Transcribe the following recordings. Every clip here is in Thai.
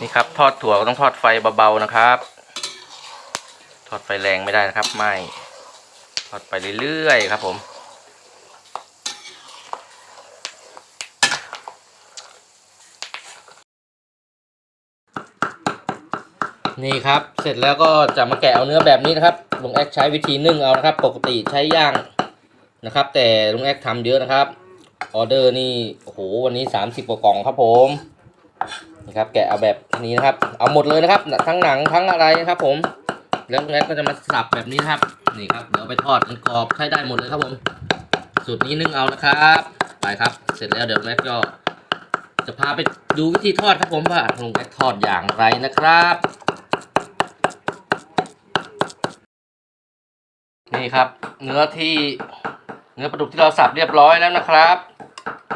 นี่ครับ ทอดถั่วก็ต้องทอดไฟเบาๆนะครับ ทอดไฟแรงไม่ได้นะครับ ไม่ ทอดไปเรื่อยๆครับ ผมนี่ครับ เสร็จแล้วก็จะมาแกะเอาเนื้อแบบนี้นะครับ ลุงแอคใช้วิธีนึ่งเอานะครับ ปกติใช้ย่างนะครับ แต่ลุงแอคทำเยอะนะครับ ออเดอร์นี่ โอ้โห วันนี้ 30กว่ากล่องครับผม นี่ครับแกะเอาแบบนี้นะครับ เอาหมดเลยนะครับ ทั้งหนังทั้งอะไรนะครับ ผมแล้วลุงแอคก็จะมาสับแบบนี้นครับ นี่ครับเดี๋ยวไปทอดมันกรอบใช้ได้หมดเลยครับผมสูตรนี้นึ่งเอานะครับ ไปครับ เสร็จแล้วเดี๋ยวแอคก็จะพาไปดูวิธีทอดครับผมว่าลุงแอคทอดอย่างไรนะครับนี่ครับ เนื้อที่เนื้อปลาดุกที่เราสับเรียบร้อยแล้วนะครับ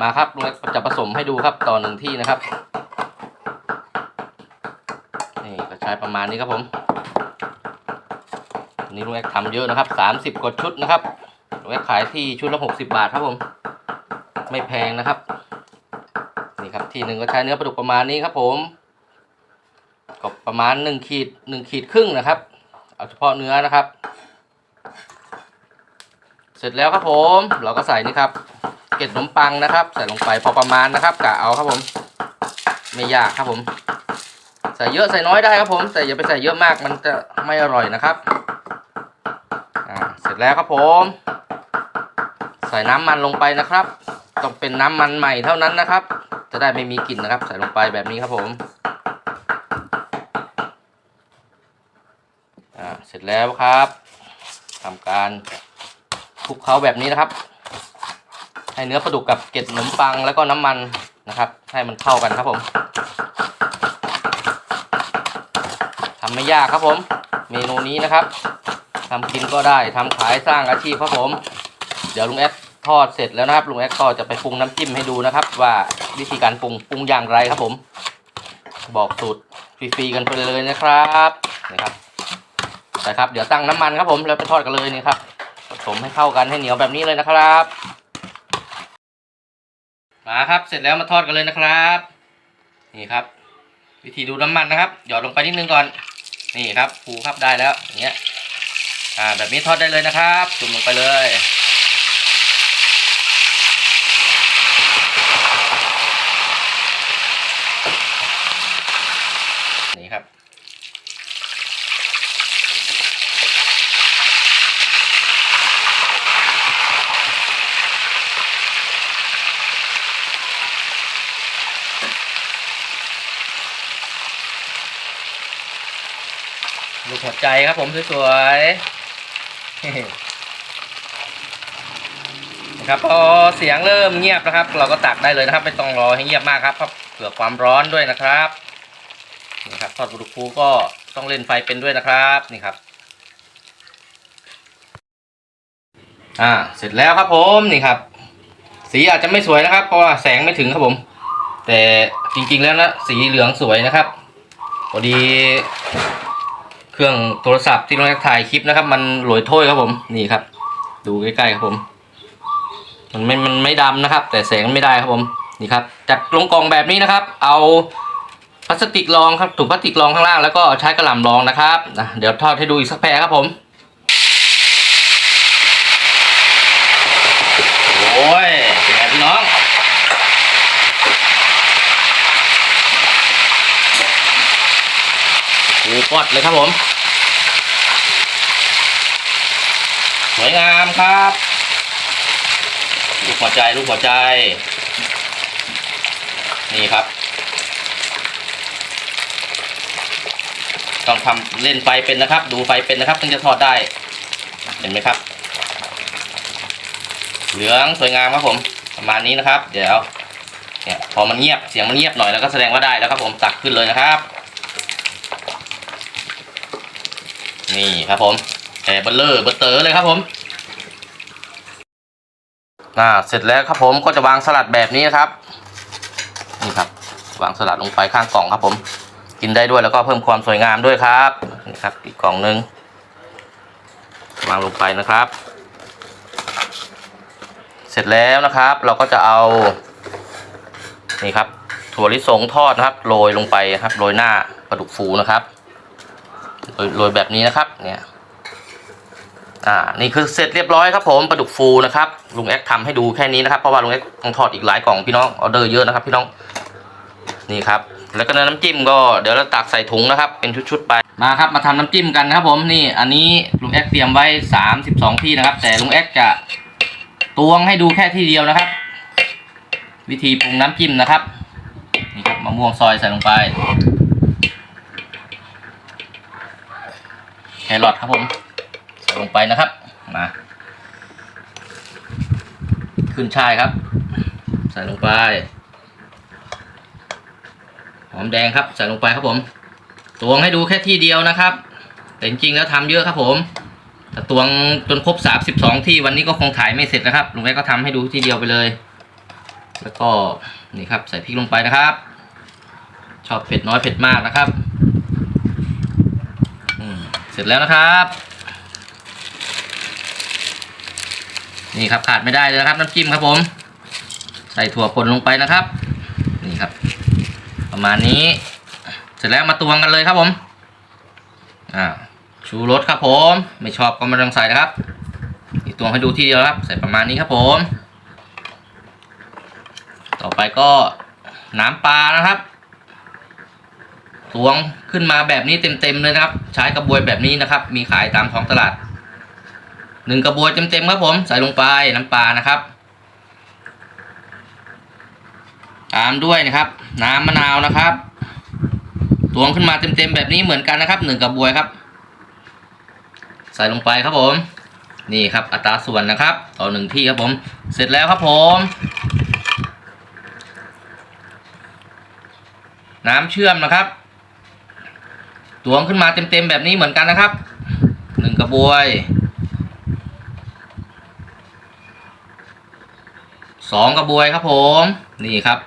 มาครับลุงเล็กจะผสมให้ดูครับต่อหนึ่งที่นะครับ นี่ก็ ใช้ประมาณนี้ครับผมนี่ลุงเล็กทำเยอะนะครับสามสิบกว่าชุดนะครับลุงเล็กขายที่ชุดละหกสิบาทครับผม ไม่แพงนะครับ นี่ครับที่หนึ่งก็ใช้เนื้อปลาดุกประมาณนี้ครับผมก็ประมาณหนึ่งขีดหนึ่งขีดครึ่งนะครับ เอาเฉพาะเนื้อนะครับ เสร็จแล้วครับผม เราก็ใส่นี่ครับ เกล็ดขนมปังนะครับ ใส่ลงไปพอประมาณนะครับกะเอาครับผม ไม่ยากครับผม ใส่เยอะใส่น้อยได้ครับผมแต่อย่าไปใส่เยอะมากมันจะไม่อร่อยนะครับอ่าเสร็จแล้วครับผม ใส่น้ำมันลงไปนะครับ ต้องเป็นน้ำมันใหม่เท่านั้นนะครับ จะได้ไม่มีกลิ่นนะครับ ใส่ลงไปแบบนี้ครับผมอ่าเสร็จแล้วครับทำการคลุกเคล้าแบบนี้นะครับ ให้เนื้อปลาดุกกับเกล็ดขนมปังแล้วก็น้ำมันนะครับ ให้มันเข้ากันครับผมทำ ไม่ยากครับผม เมนูนี้นะครับทำกินก็ได้ทำขายสร้างอาชีพครับผม เดี๋ยวลุงแอดทอดเสร็จแล้วนะครับลุงแอดก็จะไปปรุงน้ำจิ้มให้ดูนะครับ ว่าวิธีการปรุงปรุงอย่างไรครับผม บอกสูตรฟรีๆกันไปเลยนะครับนี่ครับใช่ครับ เดี๋ยวตั้งน้ำมันครับผมแล้วไปทอดกันเลยนี่ครับผสมให้เข้ากันให้เหนียวแบบนี้เลยนะครับ มาครับเสร็จแล้วมาทอดกันเลยนะครับ นี่ครับ วิธีดูน้ำมันนะครับ หยอดลงไปนิดนึงก่อน นี่ครับปูครับได้แล้วอย่างเงี้ยอ่าแบบนี้ทอดได้เลยนะครับจุ่มลงไปเลย นี่ครับ หัวใจครับผมสวยๆนะครับพอเสียงเริ่มเงียบนะครับ เราก็ตักได้เลยนะครับ ไม่ต้องรอให้เงียบมากครับเพราะเผื่อความร้อนด้วยนะครับนี่ครับทอดบุรุฟูก็ต้องเล่นไฟเป็นด้วยนะครับนี่ครับ อ่าเสร็จแล้วครับผมนี่ครับ สีอาจจะไม่สวยนะครับ เพราะว่าแสงไม่ถึงครับผม แต่จริงๆแล้วนะสีเหลืองสวยนะครับพอดี เครื่องโทรศัพท์ที่เราถ่ายคลิปนะครับ มันหลวยถ้วยครับผมนี่ครับ ดูใกล้ๆครับผม มันไม่มันไม่ดำนะครับ แต่แสงไม่ได้ครับผมนี่ครับจัดลงกล่องแบบนี้นะครับ เอาพลาสติกรองครับถุงพลาสติกรองข้างล่างแล้วก็ใช้กระหล่ำรองนะครับนะเดี๋ยวทอดให้ดูอีกสักแพรครับผมโอ้ยเป็นไงพี่น้อง ดูกอดเลยครับผม สวยงามครับ ลูกหัวใจลูกหัวใจ นี่ครับ ต้องทำเล่นไฟเป็นนะครับ ดูไฟเป็นนะครับถึงจะทอดได้ เห็นไหมครับ เหลืองสวยงามครับผม ประมาณนี้นะครับ เดี๋ยวเนี่ยพอมันเงียบเสียงมันเงียบหน่อยแล้วก็แสดงว่าได้แล้วครับผมตักขึ้นเลยนะครับ นี่ครับผมแต่เบลเลอร์เบลเตอร์เลยครับผมอ่าเสร็จแล้วครับผมก็จะวางสลัดแบบนี้นะครับ นี่ครับ วางสลัดลงไปข้างกล่องครับผม กินได้ด้วยแล้วก็เพิ่มความสวยงามด้วยครับนี่ครับอีกกล่องหนึ่งวางลงไปนะครับ เสร็จแล้วนะครับ เราก็จะเอา นี่ครับ ถั่วลิสงทอดนะครับโรยลงไปครับโรยหน้าปลาดุกฟูนะครับ โรยโรยแบบนี้นะครับเนี่ยอ่านี่คือเสร็จเรียบร้อยครับผมปลาดุกฟูนะครับลุงแอ๊กทำให้ดูแค่นี้นะครับเพราะว่าลุงแอ๊กต้องทอดอีกหลายกล่องพี่น้องออเดอร์เยอะนะครับพี่น้องนี่ครับแล้วก็น้ำจิ้มก็เดี๋ยวเราตักใส่ถุงนะครับ เป็นชุดๆไปมาครับมาทำน้ำจิ้มกันนะครับผมนี่อันนี้ลุงแอ๊กเตรียมไว้สามสิบสองที่นะครับ แต่ลุงแอ๊กจะตวงให้ดูแค่ที่เดียวนะครับ วิธีปรุงน้ำจิ้มนะครับนี่ครับมะม่วงซอยใส่ลงไป แค รอทครับผม ใส่ลงไปนะครับมาขึ้นช่ายครับ ใส่ลงไป หอมแดงครับ ใส่ลงไปครับผม ตวงให้ดูแค่ที่เดียวนะครับ แต่จริงๆแล้วทำเยอะครับผมแต่ตวงจนครบสามสิบสองที่วันนี้ก็คงถ่ายไม่เสร็จนะครับลุงแอ๊กก็ทำให้ดูที่เดียวไปเลย แล้วก็นี่ครับใส่พริกลงไปนะครับ ชอบเผ็ดน้อยเผ็ดมากนะครับ เสร็จแล้วนะครับ นี่ครับขาดไม่ได้เลยนะครับน้ำจิ้มครับผม ใส่ถั่วป่นลงไปนะครับ นี่ครับ ประมาณนี้ เสร็จแล้วมาตวงกันเลยครับผมอ่าชูรสครับผม ไม่ชอบก็ไม่ต้องใส่นะครับนี่ตวงให้ดูทีเดียวครับ ใส่ประมาณนี้ครับผม ต่อไปก็น้ำปลานะครับ ตวงขึ้นมาแบบนี้เต็มๆเลยนะครับ ใช้กระบวยแบบนี้นะครับ มีขายตามท้องตลาดหนึ่งกระบวยเต็มๆครับผมใส่ลงไปน้ำปลานะครับ ตามด้วยนะครับ น้ำมะนาวนะครับตวงขึ้นมาเต็มๆแบบนี้เหมือนกันนะครับหนึ่งกระบวยครับ ใส่ลงไปครับผม นี่ครับอัตราส่วนนะครับ ต่อหนึ่งที่ครับผม เสร็จแล้วครับผม น้ำเชื่อมนะครับ ตวงขึ้นมาเต็มๆแบบนี้เหมือนกันนะครับหนึ่งกระบวยสองกระบวยครับผมนี่ครับ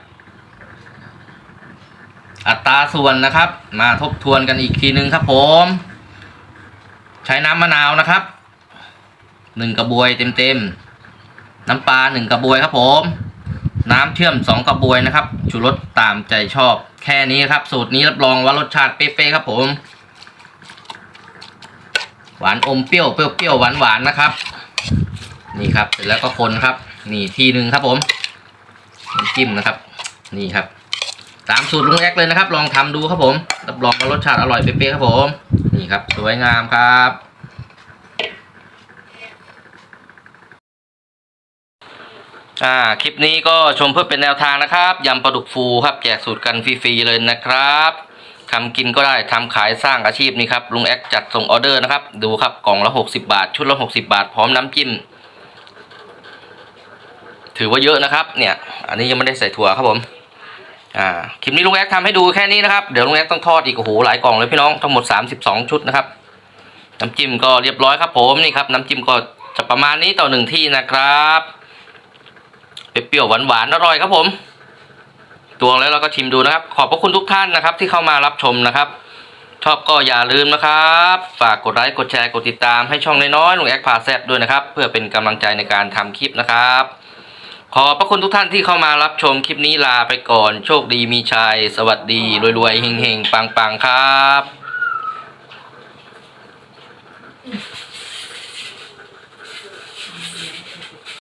อัตราส่วนนะครับ มาทบทวนกันอีกทีหนึ่งครับผม ใช้น้ำมะนาวนะครับหนึ่งกระบวยเต็มๆน้ำปลาหนึ่งกระบวยครับผม น้ำเชื่อมสองกระบวยนะครับชูรสตามใจชอบ แค่นี้ครับ สูตรนี้รับรองว่ารสชาติเป๊ะๆครับผม หวานอมเปรี้ยวเปรี้ยวหวานหวานนะครับ นี่ครับเสร็จแล้วก็คนครับ นี่ทีหนึ่งครับผมน้ำจิ้มนะครับ นี่ครับ ตามสูตรลุงแอ๊กเลยนะครับ ลองทำดูครับผมรับรองว่ารสชาติอร่อยเป๊ะๆครับผม นี่ครับ สวยงามครับ อ่าคลิปนี้ก็ชมเพื่อเป็นแนวทางนะครับยำปลาดุกฟูครับแจกสูตรกันฟรีๆเลยนะครับทำกินก็ได้ทำขายสร้างอาชีพนี่ครับลุงแอ๊กจัดส่งออเดอร์นะครับดูครับกล่องละ 60 บาท ชุดละ 60 บาท พร้อมน้ำจิ้ม ถือว่าเยอะนะครับ เนี่ย อันนี้ยังไม่ได้ใส่ถั่วครับผมอ่าคลิปนี้ลุงแอ๊กทำให้ดูแค่นี้นะครับเดี๋ยวลุงแอ๊กต้องทอดอีกโอ้โหหลายกล่องเลยพี่น้องทั้งหมด 32 ชุดนะครับน้ำจิ้มก็เรียบร้อยครับผมนี่ครับน้ำจิ้มก็จะประมาณนี้ต่อหนึ่งที่นะครับ เปรี้ยวหวานๆอร่อยครับผมตวงแล้วเราก็ชิมดูนะครับ ขอบพระคุณทุกท่านนะครับ ที่เข้ามารับชมนะครับ ชอบก็อย่าลืมนะครับ ฝากกดไลค์กดแชร์กดติดตามให้ช่องน้อยๆลุงแอคพาแซดด้วยนะครับ เพื่อเป็นกำลังใจในการทำคลิปนะครับ ขอบพระคุณทุกท่านที่เข้ามารับชมคลิปนี้ลาไปก่อน โชคดีมีชัยสวัสดีรวยๆเฮงๆปังๆครับ